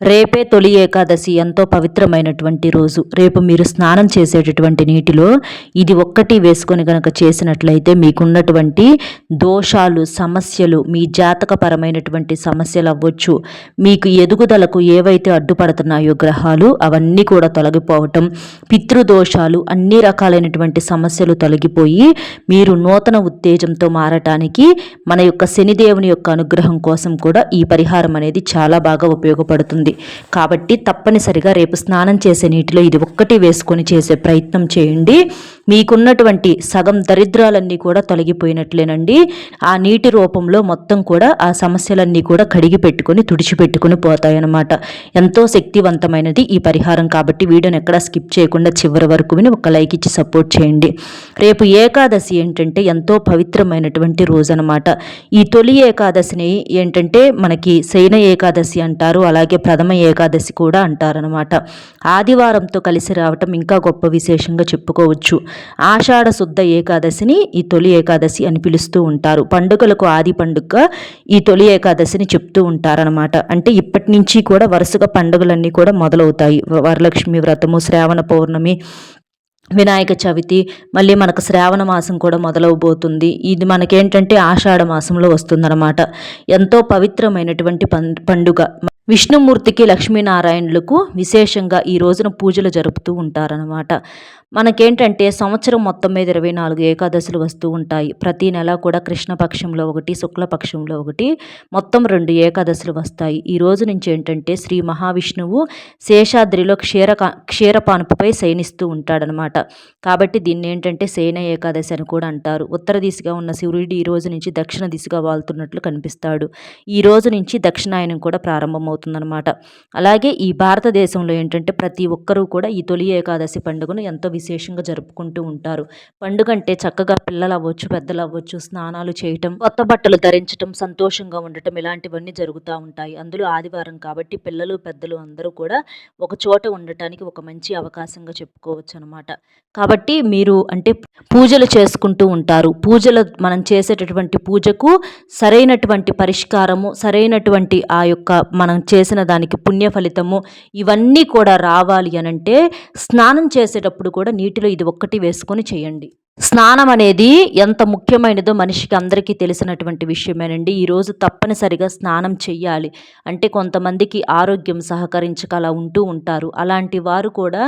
రేపే తొలి ఏకాదశి ఎంతో పవిత్రమైనటువంటి రోజు. రేపు మీరు స్నానం చేసేటటువంటి నీటిలో ఇది ఒక్కటి వేసుకొని కనుక చేసినట్లయితే మీకున్నటువంటి దోషాలు సమస్యలు మీ జాతకపరమైనటువంటి సమస్యలు అవ్వచ్చు. మీకు ఎదుగుదలకు ఏవైతే అడ్డుపడుతున్నాయో గ్రహాలు అవన్నీ కూడా తొలగిపోవటం పితృదోషాలు అన్ని రకాలైనటువంటి సమస్యలు తొలగిపోయి మీరు నూతన ఉత్తేజంతో మారటానికి మన యొక్క శనిదేవుని యొక్క అనుగ్రహం కోసం కూడా ఈ పరిహారం అనేది చాలా బాగా ఉపయోగపడుతుంది. ఉంటుంది కాబట్టి తప్పనిసరిగా రేపు స్నానం చేసే నీటిలో ఇది ఒక్కటి వేసుకొని చేసే ప్రయత్నం చేయండి. మీకున్నటువంటి సగం దరిద్రాలన్నీ కూడా తొలగిపోయినట్లేనండి. ఆ నీటి రూపంలో మొత్తం కూడా ఆ సమస్యలన్నీ కూడా కడిగి పెట్టుకొని తుడిచిపెట్టుకుని పోతాయన్నమాట. ఎంతో శక్తివంతమైనది ఈ పరిహారం కాబట్టి వీడియోని ఎక్కడా స్కిప్ చేయకుండా చివరి వరకు విని ఒక లైక్ ఇచ్చి సపోర్ట్ చేయండి. రేపు ఏకాదశి ఏంటంటే ఎంతో పవిత్రమైనటువంటి రోజు అనమాట ఈ తొలి ఏకాదశిని ఏంటంటే మనకి శయన ఏకాదశి అంటారు అలాగే ప్రథమ ఏకాదశి కూడా అంటారనమాట ఆదివారంతో కలిసి రావటం ఇంకా గొప్ప విశేషంగా చెప్పుకోవచ్చు. ఆషాఢ శుద్ధ ఏకాదశిని ఈ తొలి ఏకాదశి అని పిలుస్తూ ఉంటారు. పండుగలకు ఆది పండుగ ఈ తొలి ఏకాదశిని చెప్తూ ఉంటారనమాట అంటే ఇప్పటి నుంచి కూడా వరుసగా పండుగలన్నీ కూడా మొదలవుతాయి. వరలక్ష్మి వ్రతము శ్రావణ పౌర్ణమి వినాయక చవితి మళ్ళీ మనకు శ్రావణ మాసం కూడా మొదలవబోతుంది. ఇది మనకేంటంటే ఆషాఢ మాసంలో వస్తుందన్నమాట. ఎంతో పవిత్రమైనటువంటి పండుగ. విష్ణుమూర్తికి లక్ష్మీనారాయణులకు విశేషంగా ఈ రోజున పూజలు జరుపుతూ ఉంటారనమాట మనకేంటంటే సంవత్సరం మొత్తం మీద ఇరవై నాలుగు ఏకాదశులు వస్తూ ఉంటాయి. ప్రతి నెల కూడా కృష్ణపక్షంలో ఒకటి శుక్లపక్షంలో ఒకటి మొత్తం రెండు ఏకాదశులు వస్తాయి. ఈ రోజు నుంచి ఏంటంటే శ్రీ మహావిష్ణువు శేషాద్రిలో క్షీర క్షీరపానుపుపై శయనిస్తూ ఉంటాడనమాట కాబట్టి దీన్ని ఏంటంటే శయన ఏకాదశి అని కూడా అంటారు. ఉత్తర దిశగా ఉన్న శివుడి ఈ రోజు నుంచి దక్షిణ దిశగా వాళ్తున్నట్లు కనిపిస్తాడు. ఈ రోజు నుంచి దక్షిణాయనం కూడా అవుతుందన్నమాట అలాగే ఈ భారతదేశంలో ఏంటంటే ప్రతి ఒక్కరూ కూడా ఈ తొలి ఏకాదశి పండుగను ఎంతో విశేషంగా జరుపుకుంటూ ఉంటారు. పండుగ అంటే చక్కగా పిల్లలు అవ్వచ్చు పెద్దలు అవ్వచ్చు స్నానాలు చేయటం కొత్త బట్టలు ధరించటం సంతోషంగా ఉండటం ఇలాంటివన్నీ జరుగుతూ ఉంటాయి. అందులో ఆదివారం కాబట్టి పిల్లలు పెద్దలు అందరూ కూడా ఒక చోట ఉండటానికి ఒక మంచి అవకాశంగా చెప్పుకోవచ్చు అనమాట కాబట్టి మీరు అంటే పూజలు చేసుకుంటూ ఉంటారు. పూజలు మనం చేసేటటువంటి పూజకు సరైనటువంటి పరిష్కారము సరైనటువంటి ఆ యొక్క మనం చేసిన దానికి పుణ్య ఫలితము ఇవన్నీ కూడా రావాలి అనంటే స్నానం చేసేటప్పుడు కూడా కూడా నీటిలో ఇది ఒక్కటి వేసుకొని చేయండి. స్నానం అనేది ఎంత ముఖ్యమైనదో మనిషికి అందరికీ తెలిసినటువంటి విషయమేనండి. ఈరోజు తప్పనిసరిగా స్నానం చెయ్యాలి. అంటే కొంతమందికి ఆరోగ్యం సహకరించక అలా ఉంటూ ఉంటారు. అలాంటి వారు కూడా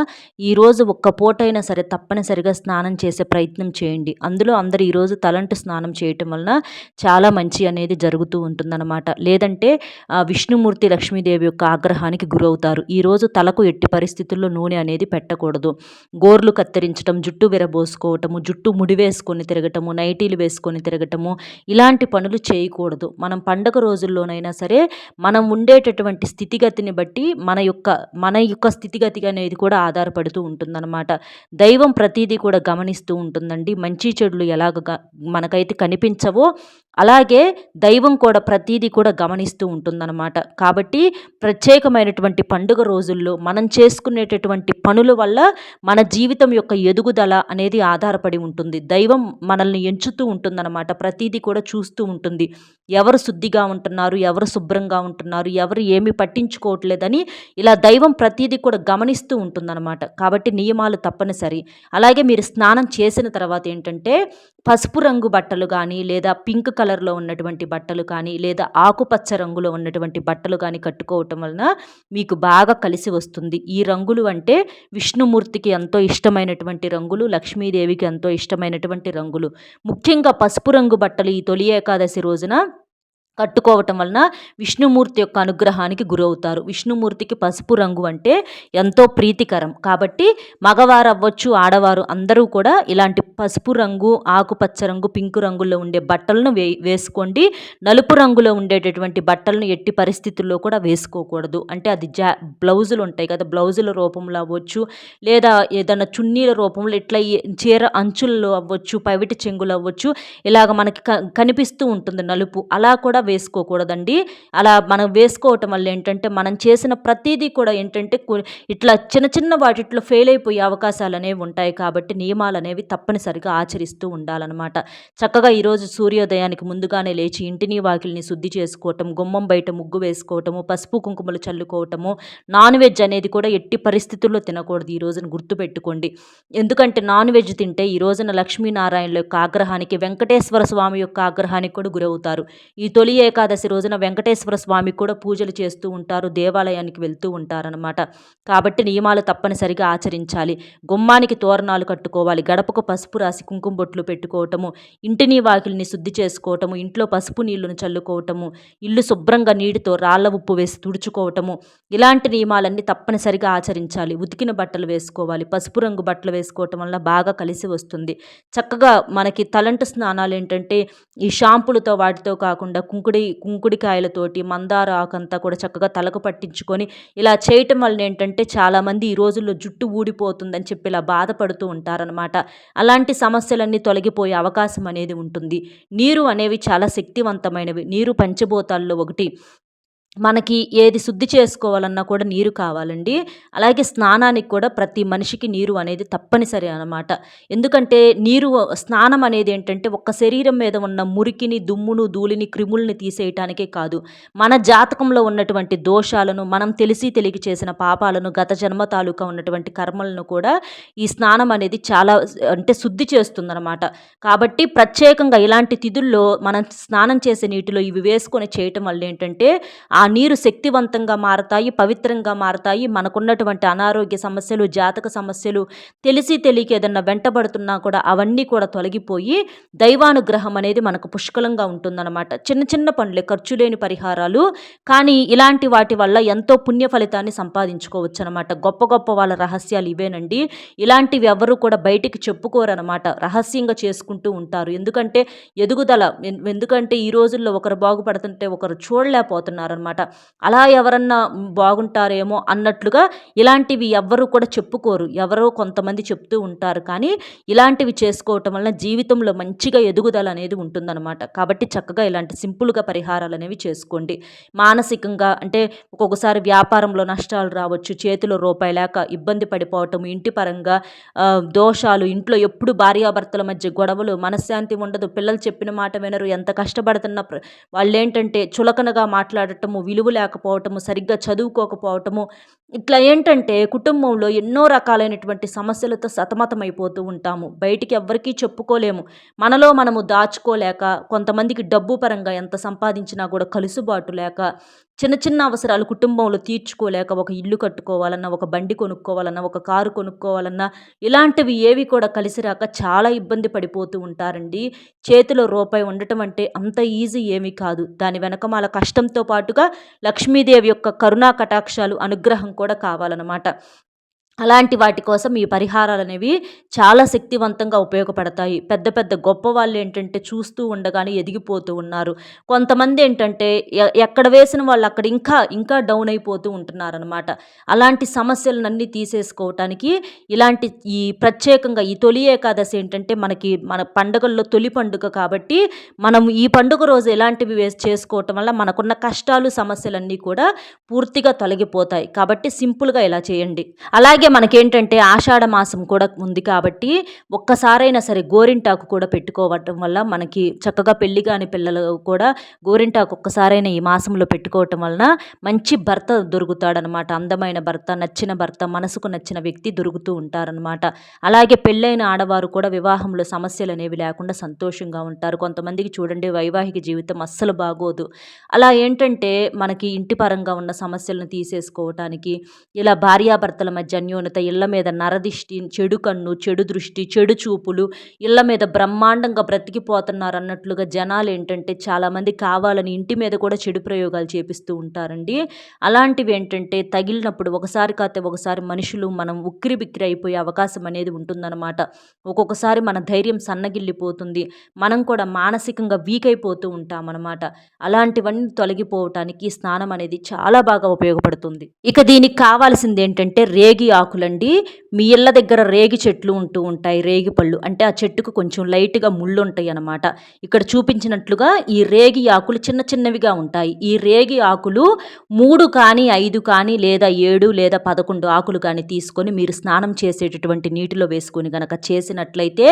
ఈరోజు ఒక్క పూటైనా సరే తప్పనిసరిగా స్నానం చేసే ప్రయత్నం చేయండి. అందులో అందరు ఈరోజు తలంటు స్నానం చేయటం వలన చాలా మంచి అనేది జరుగుతూ ఉంటుందన్నమాట. లేదంటే విష్ణుమూర్తి లక్ష్మీదేవి యొక్క ఆగ్రహానికి గురవుతారు. ఈరోజు తలకు ఎట్టి పరిస్థితుల్లో నూనె అనేది పెట్టకూడదు. గోర్లు కత్తిరించడం జుట్టు విరబోసుకోవటము జుట్టు జుట్టు ముడి వేసుకొని తిరగటము నైటీలు వేసుకొని తిరగటము ఇలాంటి పనులు చేయకూడదు. మనం పండగ రోజుల్లోనైనా సరే మనం ఉండేటటువంటి స్థితిగతిని బట్టి మన యొక్క మన యొక్క స్థితిగతి అనేది కూడా ఆధారపడుతూ ఉంటుందన్నమాట. దైవం ప్రతీదీ కూడా గమనిస్తూ ఉంటుందండి. మంచి చెడులు ఎలాగ మనకైతే కనిపించవో అలాగే దైవం కూడా ప్రతీదీ కూడా గమనిస్తూ ఉంటుందన్నమాట. కాబట్టి ప్రత్యేకమైనటువంటి పండుగ రోజుల్లో మనం చేసుకునేటటువంటి పనుల వల్ల మన జీవితం యొక్క ఎదుగుదల అనేది ఆధారపడి ఉంటుంది. ఉంటుంది. దైవం మనల్ని ఎంచుతూ ఉంటుందన్నమాట. ప్రతీది కూడా చూస్తూ ఉంటుంది. ఎవరు శుద్ధిగా ఉంటున్నారు? ఎవరు శుభ్రంగా ఉంటున్నారు? ఎవరు ఏమి పట్టించుకోవట్లేదని ఇలా దైవం ప్రతీది కూడా గమనిస్తూ ఉంటుందన్నమాట. కాబట్టి నియమాలు తప్పనిసరి. అలాగే మీరు స్నానం చేసిన తర్వాత ఏంటంటే పసుపు రంగు బట్టలు కానీ లేదా పింక్ కలర్లో ఉన్నటువంటి బట్టలు కానీ లేదా ఆకుపచ్చ రంగులో ఉన్నటువంటి బట్టలు కానీ కట్టుకోవటం వలన మీకు బాగా కలిసి వస్తుంది. ఈ రంగులు అంటే విష్ణుమూర్తికి ఎంతో ఇష్టమైనటువంటి రంగులు లక్ష్మీదేవికి ఎంతో ఇష్టమైనటువంటి రంగులు. ముఖ్యంగా పసుపు రంగు బట్టలు ఈ తొలి ఏకాదశి రోజున కట్టుకోవటం వలన విష్ణుమూర్తి యొక్క అనుగ్రహానికి గురవుతారు. విష్ణుమూర్తికి పసుపు రంగు అంటే ఎంతో ప్రీతికరం. కాబట్టి మగవారు అవ్వచ్చు ఆడవారు అందరూ కూడా ఇలాంటి పసుపు రంగు ఆకుపచ్చ రంగు పింకు రంగులో ఉండే బట్టలను వే వేసుకోండి. నలుపు రంగులో ఉండేటటువంటి బట్టలను ఎట్టి పరిస్థితుల్లో కూడా వేసుకోకూడదు. అంటే అది జా బ్లౌజులు ఉంటాయి కదా బ్లౌజుల రూపంలో అవ్వచ్చు లేదా ఏదైనా చున్నీల రూపంలో ఇట్లా చీర అంచుల్లో అవ్వచ్చు పవిటి చెంగులు అవ్వచ్చు ఇలాగ మనకి కనిపిస్తూ ఉంటుంది నలుపు. అలా కూడా వేసుకోకూడదండి. అలా మనం వేసుకోవటం వల్ల ఏంటంటే మనం చేసిన ప్రతిదీ కూడా ఏంటంటే ఇట్లా చిన్న చిన్న వాటిట్లో ఫెయిల్ అయిపోయే అవకాశాలు అనేవి ఉంటాయి కాబట్టి నియమాలు అనేవి తప్పనిసరిగా ఆచరిస్తూ ఉండాలన్నమాట. చక్కగా ఈరోజు సూర్యోదయానికి ముందుగానే లేచి ఇంటిని వాకిల్ని శుద్ధి చేసుకోవటం గుమ్మం బయట ముగ్గు వేసుకోవటము పసుపు కుంకుమలు చల్లుకోవటము నాన్ వెజ్ అనేది కూడా ఎట్టి పరిస్థితుల్లో తినకూడదు ఈ రోజున గుర్తుపెట్టుకోండి. ఎందుకంటే నాన్ వెజ్ తింటే ఈ రోజున లక్ష్మీనారాయణుల యొక్క ఆగ్రహానికి వెంకటేశ్వర స్వామి యొక్క ఆగ్రహానికి కూడా గురవుతారు. ఈ తొలి ఏకాదశి రోజున వెంకటేశ్వర స్వామికి కూడా పూజలు చేస్తూ ఉంటారు దేవాలయానికి వెళ్తూ ఉంటారనమాట కాబట్టి నియమాలు తప్పనిసరిగా ఆచరించాలి. గుమ్మానికి తోరణాలు కట్టుకోవాలి. గడపకు పసుపు రాసి కుంకుమ బొట్లు పెట్టుకోవటము ఇంటిని వాకిలిని శుద్ధి చేసుకోవటము ఇంట్లో పసుపు నీళ్ళను చల్లుకోవటము ఇల్లు శుభ్రంగా నీటితో రాళ్ళ ఉప్పు వేసి తుడుచుకోవటము ఇలాంటి నియమాలన్నీ తప్పనిసరిగా ఆచరించాలి. ఉతికిన బట్టలు వేసుకోవాలి. పసుపు రంగు బట్టలు వేసుకోవటం వల్ల బాగా కలిసి వస్తుంది. చక్కగా మనకి తలంటు స్నానాలు ఏంటంటే ఈ షాంపులతో వాటితో కాకుండా కుంకుడి కుంకుడికాయలతోటి మందార ఆకంతా కూడా చక్కగా తలకు పట్టించుకొని ఇలా చేయటం వలన ఏంటంటే చాలామంది ఈ రోజుల్లో జుట్టు ఊడిపోతుందని చెప్పి ఇలా బాధపడుతూ ఉంటారనమాట అలాంటి సమస్యలన్నీ తొలగిపోయే అవకాశం అనేది ఉంటుంది. నీరు అనేవి చాలా శక్తివంతమైనవి. నీరు పంచభూతాల్లో ఒకటి. మనకి ఏది శుద్ధి చేసుకోవాలన్నా కూడా నీరు కావాలండి. అలాగే స్నానానికి కూడా ప్రతి మనిషికి నీరు అనేది తప్పనిసరి అనమాట ఎందుకంటే నీరు స్నానం అనేది ఏంటంటే ఒక్క శరీరం మీద ఉన్న మురికిని దుమ్మును ధూళిని క్రిముల్ని తీసేయటానికే కాదు. మన జాతకంలో ఉన్నటువంటి దోషాలను మనం తెలిసి తెలిగి చేసిన పాపాలను గత జన్మ తాలూకా ఉన్నటువంటి కర్మలను కూడా ఈ స్నానం అనేది చాలా అంటే శుద్ధి చేస్తుందన్నమాట. కాబట్టి ప్రత్యేకంగా ఇలాంటి తిథుల్లో మనం స్నానం చేసే నీటిలో ఇవి వేసుకొని చేయటం వల్ల ఏంటంటే ఆ నీరు శక్తివంతంగా మారతాయి పవిత్రంగా మారతాయి. మనకున్నటువంటి అనారోగ్య సమస్యలు జాతక సమస్యలు తెలిసి తెలియక ఏదన్నా వెంటబడుతున్నా కూడా అవన్నీ కూడా తొలగిపోయి దైవానుగ్రహం అనేది మనకు పుష్కలంగా ఉంటుందన్నమాట. చిన్న చిన్న పనులే ఖర్చు లేని పరిహారాలు. కానీ ఇలాంటి వాటి వల్ల ఎంతో పుణ్య ఫలితాన్ని సంపాదించుకోవచ్చు అనమాట గొప్ప గొప్ప వాళ్ళ రహస్యాలు ఇవేనండి. ఇలాంటివి ఎవరు కూడా బయటికి చెప్పుకోరనమాట రహస్యంగా చేసుకుంటూ ఉంటారు. ఎందుకంటే ఎదుగుదల ఎందుకంటే ఈ రోజుల్లో ఒకరు బాగుపడుతుంటే ఒకరు చూడలేకపోతున్నారనమాట అలా ఎవరన్నా బాగుంటారేమో అన్నట్లుగా ఇలాంటివి ఎవ్వరు కూడా చెప్పుకోరు. ఎవరో కొంతమంది చెప్తూ ఉంటారు. కానీ ఇలాంటివి చేసుకోవటం వలన జీవితంలో మంచిగా ఎదుగుదల అనేది ఉంటుందన్నమాట. కాబట్టి చక్కగా ఇలాంటి సింపుల్గా పరిహారాలు అనేవి చేసుకోండి. మానసికంగా అంటే ఒక్కొక్కసారి వ్యాపారంలో నష్టాలు రావచ్చు. చేతిలో రూపాయి లేక ఇబ్బంది పడిపోవటం ఇంటి పరంగా దోషాలు ఇంట్లో ఎప్పుడు భార్యాభర్తల మధ్య గొడవలు మనశ్శాంతి ఉండదు. పిల్లలు చెప్పిన మాట వినరు. ఎంత కష్టపడుతున్న వాళ్ళేంటంటే వాళ్ళు ఏంటంటే చులకనగా మాట్లాడటము విలువ లేకపోవటము సరిగ్గా చదువుకోకపోవటము ఇట్లా ఏంటంటే కుటుంబంలో ఎన్నో రకాలైనటువంటి సమస్యలతో సతమతమైపోతూ ఉంటాము. బయటికి ఎవ్వరికీ చెప్పుకోలేము. మనలో మనము దాచుకోలేక కొంతమందికి డబ్బు పరంగా ఎంత సంపాదించినా కూడా కలుసుబాటు లేక చిన్న చిన్న అవసరాలు కుటుంబంలో తీర్చుకోలేక ఒక ఇల్లు కట్టుకోవాలన్నా ఒక బండి కొనుక్కోవాలన్నా ఒక కారు కొనుక్కోవాలన్నా ఇలాంటివి ఏవి కూడా కలిసి రాక చాలా ఇబ్బంది పడిపోతూ ఉంటారండి. చేతిలో రూపాయి ఉండటం అంటే అంత ఈజీ ఏమీ కాదు. దాని వెనక మాల కష్టంతో పాటుగా లక్ష్మీదేవి యొక్క కరుణా కటాక్షాలు అనుగ్రహం కూడా కావాలన్నమాట. అలాంటి వాటి కోసం ఈ పరిహారాలు అనేవి చాలా శక్తివంతంగా ఉపయోగపడతాయి. పెద్ద పెద్ద గొప్ప వాళ్ళు ఏంటంటే చూస్తూ ఉండగానే ఎదిగిపోతూ ఉన్నారు. కొంతమంది ఏంటంటే ఎ- ఎక్కడ వేసిన వాళ్ళు అక్కడ ఇంకా ఇంకా డౌన్ అయిపోతూ ఉంటున్నారనమాట అలాంటి సమస్యలన్నీ తీసేసుకోవటానికి ఇలాంటి ఈ ప్రత్యేకంగా ఈ తొలి ఏకాదశి ఏంటంటే మనకి మన పండుగల్లో తొలి పండుగ కాబట్టి మనం ఈ పండుగ రోజు ఎలాంటివి వేసి చేసుకోవటం వల్ల మనకున్న కష్టాలు సమస్యలన్నీ కూడా పూర్తిగా తొలగిపోతాయి. కాబట్టి సింపుల్గా ఇలా చేయండి. అలాగే మనకేంటంటే ఆషాఢ మాసం కూడా ఉంది కాబట్టి ఒక్కసారైనా సరే గోరింటాకు కూడా పెట్టుకోవటం వల్ల మనకి చక్కగా పెళ్ళి కాని పిల్లలు కూడా గోరింటాకు ఒక్కసారైనా ఈ మాసంలో పెట్టుకోవటం వలన మంచి భర్త దొరుకుతాడనమాట. అందమైన భర్త నచ్చిన భర్త మనసుకు నచ్చిన వ్యక్తి దొరుకుతూ ఉంటారనమాట. అలాగే పెళ్ళైన ఆడవారు కూడా వివాహంలో సమస్యలు అనేవి లేకుండా సంతోషంగా ఉంటారు. కొంతమందికి చూడండి వైవాహిక జీవితం అస్సలు బాగోదు. అలా ఏంటంటే మనకి ఇంటి పరంగా ఉన్న సమస్యలను తీసేసుకోవటానికి ఇలా భార్యాభర్తల మధ్య అన్యోన్యత ఇళ్ళ మీద నరదిష్టి చెడు కన్ను చెడు దృష్టి చెడు చూపులు ఇళ్ళ మీద బ్రహ్మాండంగా బ్రతికిపోతున్నారు అన్నట్లుగా జనాలు ఏంటంటే చాలామంది కావాలని ఇంటి మీద కూడా చెడు ప్రయోగాలు చేపిస్తూ ఉంటారండి. అలాంటివి ఏంటంటే తగిలినప్పుడు ఒకసారి కాతే ఒకసారి మనుషులు మనం ఉక్కిరి బిక్కిరి అయిపోయే అవకాశం అనేది ఉంటుందన్నమాట. ఒక్కొక్కసారి మన ధైర్యం సన్నగిల్లిపోతుంది. మనం కూడా మానసికంగా వీక్ అయిపోతూ ఉంటామన్నమాట. అలాంటివన్నీ తొలగిపోవటానికి స్నానం అనేది చాలా బాగా ఉపయోగపడుతుంది. ఇక దీనికి కావాల్సింది ఏంటంటే రేగి ఆకు. ఆకులండి. మీ ఇళ్ళ దగ్గర రేగి చెట్లు ఉంటూ ఉంటాయి రేగి పళ్ళు. అంటే ఆ చెట్టుకు కొంచెం లైట్గా ముళ్ళు ఉంటాయి అన్నమాట. ఇక్కడ చూపించినట్లుగా ఈ రేగి ఆకులు చిన్న చిన్నవిగా ఉంటాయి. ఈ రేగి ఆకులు మూడు కానీ ఐదు కానీ లేదా ఏడు లేదా పదకొండు ఆకులు కానీ తీసుకొని మీరు స్నానం చేసేటటువంటి నీటిలో వేసుకొని గనక చేసినట్లయితే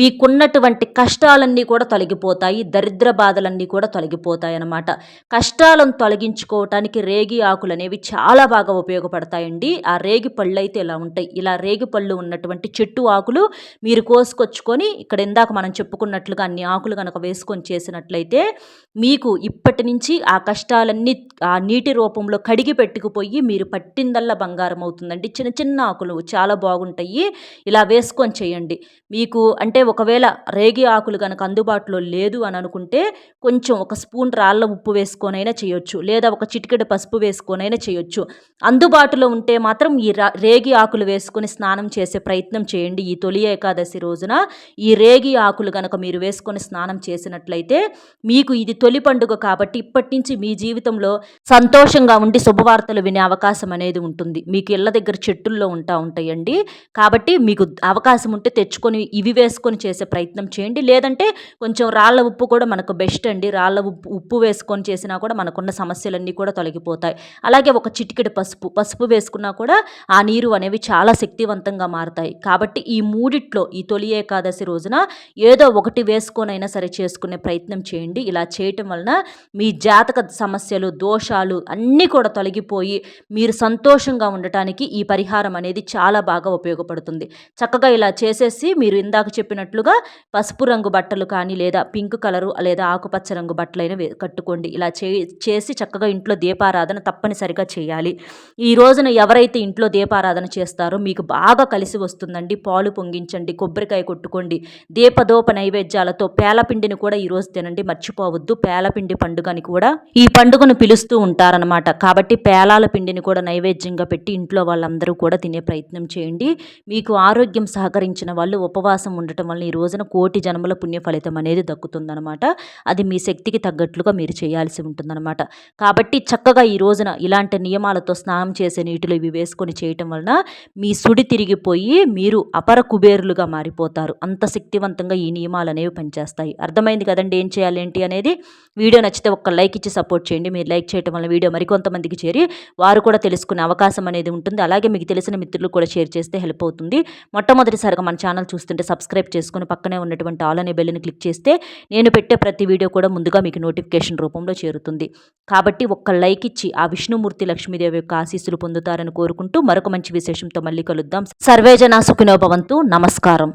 మీకున్నటువంటి కష్టాలన్నీ కూడా తొలగిపోతాయి దరిద్ర బాధలన్నీ కూడా తొలగిపోతాయి అన్నమాట. కష్టాలను తొలగించుకోవటానికి రేగి ఆకులు అనేవి చాలా బాగా ఉపయోగపడతాయండి. ఆ రేగి పళ్ళు అయితే ఇలా ఉంటాయి. ఇలా రేగి పళ్ళు ఉన్నటువంటి చెట్టు ఆకులు మీరు కోసుకొచ్చుకొని ఇక్కడ ఇందాక మనం చెప్పుకున్నట్లుగా అన్ని ఆకులు కనుక వేసుకొని చేసినట్లయితే మీకు ఇప్పటి నుంచి ఆ కష్టాలన్నీ ఆ నీటి రూపంలో కడిగి పెట్టుకుపోయి మీరు పట్టిందల్లా బంగారం అవుతుందండి. చిన్న చిన్న ఆకులు చాలా బాగుంటాయి. ఇలా వేసుకొని చేయండి. మీకు అంటే ఒకవేళ రేగి ఆకులు కనుక అందుబాటులో లేదు అని అనుకుంటే కొంచెం ఒక స్పూన్ రాళ్ళ ఉప్పు వేసుకొనైనా చేయొచ్చు. లేదా ఒక చిటికెడు పసుపు వేసుకొనైనా చేయొచ్చు. అందుబాటులో ఉంటే మాత్రం ఈ రేగి ఆకులు వేసుకొని స్నానం చేసే ప్రయత్నం చేయండి. ఈ తొలి ఏకాదశి రోజున ఈ రేగి ఆకులు కనుక మీరు వేసుకొని స్నానం చేసినట్లయితే మీకు ఇది తొలి పండుగ కాబట్టి ఇప్పటి నుంచి మీ జీవితంలో సంతోషంగా ఉండి శుభవార్తలు వినే అవకాశం అనేది ఉంటుంది. మీకు ఇళ్ళ దగ్గర చెట్టుల్లో ఉంటా ఉంటాయండి. కాబట్టి మీకు అవకాశం ఉంటే తెచ్చుకొని ఇవి వేసుకొని చేసే ప్రయత్నం చేయండి. లేదంటే కొంచెం రాళ్ళ ఉప్పు కూడా మనకు బెస్ట్ అండి. రాళ్ళ ఉప్పు ఉప్పు వేసుకొని చేసినా కూడా మనకున్న సమస్యలన్నీ కూడా తొలగిపోతాయి. అలాగే ఒక చిటికెడు పసుపు పసుపు వేసుకున్నా కూడా ఆ నీరు అనేవి చాలా శక్తివంతంగా మారుతాయి. కాబట్టి ఈ మూడిట్లో ఈ తొలి ఏకాదశి రోజున ఏదో ఒకటి వేసుకొనైనా సరే చేసుకునే ప్రయత్నం చేయండి. ఇలా చేయటం వలన మీ జాతక సమస్యలు దోషాలు అన్నీ కూడా తొలగిపోయి మీరు సంతోషంగా ఉండటానికి ఈ పరిహారం అనేది చాలా బాగా ఉపయోగపడుతుంది. చక్కగా ఇలా చేసేసి మీరు ఇందాక చెప్పినట్లుగా పసుపు రంగు బట్టలు కానీ లేదా పింక్ కలరు లేదా ఆకుపచ్చ రంగు బట్టలైనా కట్టుకోండి. ఇలా చే చేసి చక్కగా ఇంట్లో దీపారాధన తప్పనిసరిగా చేయాలి. ఈ రోజున ఎవరైతే ఇంట్లో దీపారాధన చేస్తారో. మీకు బాగా కలిసి వస్తుందండి. పాలు పొంగించండి. కొబ్బరికాయ కొట్టుకోండి. దీపదోప నైవేద్యాలతో పేలపిండిని కూడా ఈరోజు తినండి. మర్చిపోవద్దు. పేలపిండి పండుగని కూడా ఈ పండుగను పిలుస్తూ ఉంటారనమాట కాబట్టి పేలాల పిండిని కూడా నైవేద్యంగా పెట్టి ఇంట్లో వాళ్ళందరూ కూడా తినే ప్రయత్నం చేయండి. మీకు ఆరోగ్యం సహకరించిన వాళ్ళు ఉపవాసం ఉండటం వల్ల ఈ రోజున కోటి జన్మల పుణ్య ఫలితం అనేది దక్కుతుందనమాట అది మీ శక్తికి తగ్గట్లుగా మీరు చేయాల్సి ఉంటుందన్నమాట. కాబట్టి చక్కగా ఈ రోజున ఇలాంటి నియమాలతో స్నానం చేసే నీటిలో ఇవి వేసుకొని చేయటం వలన మీ సుడి తిరిగిపోయి మీరు అపర కుబేరులుగా మారిపోతారు. అంత శక్తివంతంగా ఈ నియమాలు అనేవి పనిచేస్తాయి. అర్థమైంది కదండి ఏం చేయాలి ఏంటి అనేది? వీడియో నచ్చితే ఒక్క లైక్ ఇచ్చి సపోర్ట్ చేయండి. మీరు లైక్ చేయడం వల్ల వీడియో మరికొంతమందికి చేరి వారు కూడా తెలుసుకునే అవకాశం అనేది ఉంటుంది. అలాగే మీకు తెలిసిన మిత్రులు కూడా షేర్ చేస్తే హెల్ప్ అవుతుంది. మొట్టమొదటిసారిగా మన ఛానల్ చూస్తుంటే సబ్స్క్రైబ్ చేసుకుని పక్కనే ఉన్నటువంటి ఆల్ అనే బెల్ని క్లిక్ చేస్తే నేను పెట్టే ప్రతి వీడియో కూడా ముందుగా మీకు నోటిఫికేషన్ రూపంలో చేరుతుంది. కాబట్టి ఒక్క లైక్ ఇచ్చి ఆ విష్ణుమూర్తి లక్ష్మీదేవి యొక్క ఆశీస్సులు పొందుతారని కోరుకుంటూ మరొక మంచి విశేషంతో మళ్ళీ కలుద్దాం. సర్వేజన సుఖినోభవంతు నమస్కారం.